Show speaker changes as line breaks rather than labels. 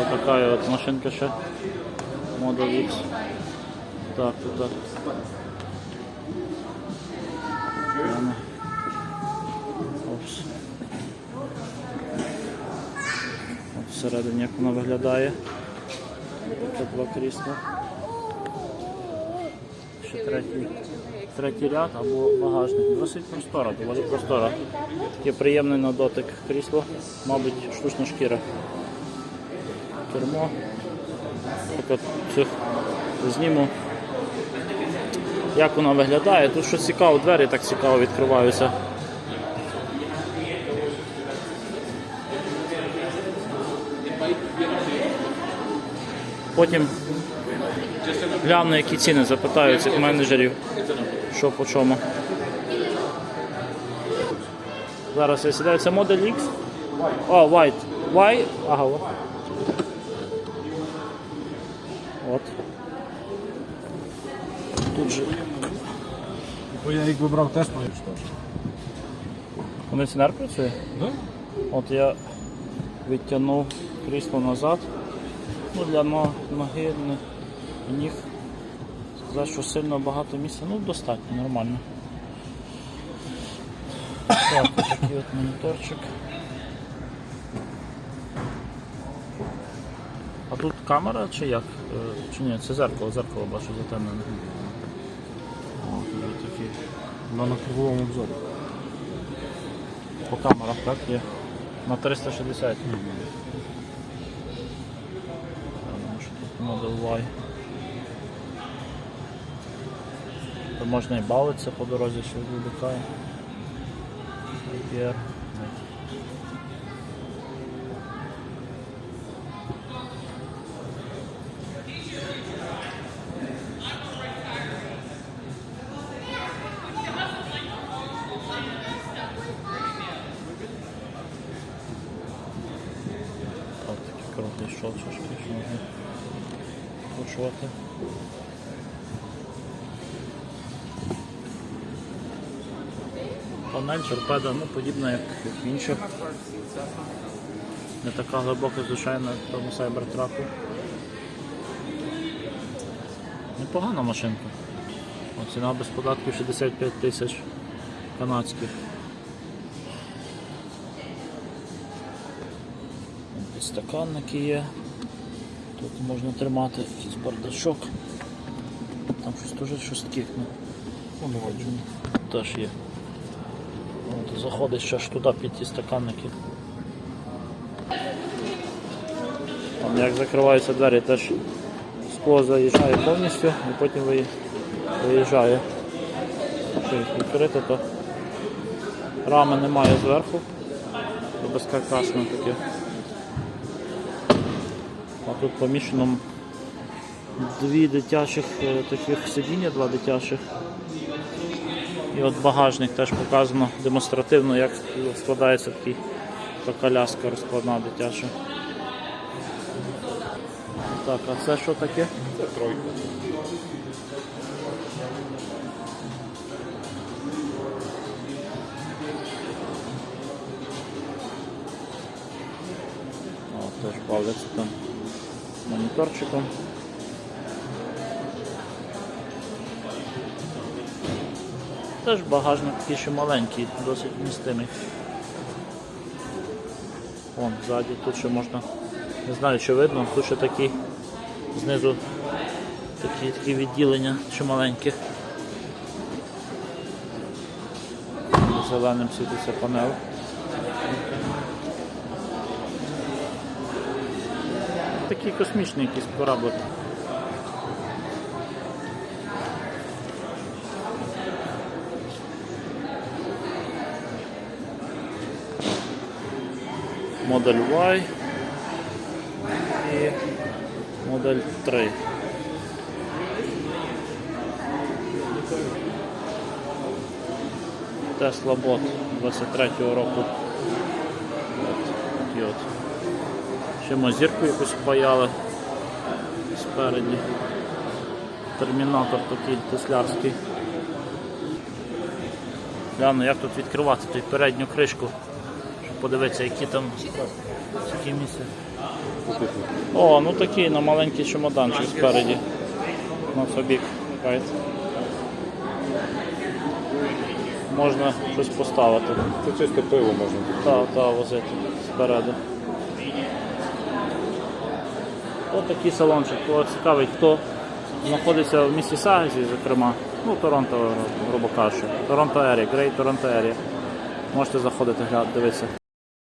Ось така от машинка ще. Model X. Так, тут так. Всередині як вона виглядає. Тут два крісла. Ще третій, третій ряд або багажник. Досить простора, доволі простора. Таке приємне на дотик крісло, мабуть, штучна шкіра. Кермо. Поки цих зніму. Як вона виглядає? Тут що цікаво, двері так цікаво відкриваються. Потім гляну, які ціни запитаю цих менеджерів, що по чому. Зараз я сідаю. Це Model X. О, White. Y. Ага. От. Тут же.
Бо я їх вибрав теж що.
Кондиціонер працює?
Да?
От я відтягнув крісло назад. Ну, для ноги, не- ніг. Сказати, що сильно багато місця, ну достатньо, нормально. Так, такий от моніторчик. А тут камера чи як? Е, Чи ні, це зеркало, зеркало бачу затемнене. О, є такий.
На круговому обзорі.
По камерах, так, є. На 360. Я думаю, що тут Model Y. Можна і бавитися по дорозі, що відлікає. Що можна почувати. Панель, торпеда, ну подібна як, інших. Не така глибока, звичайно, в тому сайбертраку. Непогана машинка. Ціна без податків 65 тисяч канадських. Підстаканники є. Тут можна тримати якийсь бардачок. Там щось теж щось таке. Ну, теж є. От, заходиш ще ж туди під ті стаканники. Там як закриваються двері, теж скло заїжджає повністю і потім виїжджає. Якщо їх відкрити, то рами немає зверху, то безкаркасне таке. А тут поміщено дві дитячих е, таких сидіння, два дитячих. І от багажник теж показано демонстративно, як складається такий, така коляска розкладна дитяча. Так, а це що таке?
Це тройка.
О, теж бавляться там моніторчиком. Теж багажник такий ще маленький, досить вмістимий. Вон, ззаді тут ще можна, не знаю, чи видно, тут ще такі знизу такі, такі відділення ще маленькі. Зеленим світиться панел. Такий космічний якийсь кораблик. Модель Y і модель 3. Tesla Bot 23-го року. От, такі от. Ще ми зірку якусь паяли спереді. Термінатор такий теслярський. Гляну, як тут відкривати той передню кришку, щоб подивитися, які там Таке місце. О, ну такий на маленький чемоданчик спереді. На собі. Можна щось поставити.
Це чисто пиво можна бути.
Та, та, возити спереду. Ось такий салончик. Кого цікавий, хто знаходиться в місті Сагазі, зокрема, ну, Торонто, грубо кажучи. Торонто Ері, Грей Торонто Ері. Можете заходити, глядати, дивитися.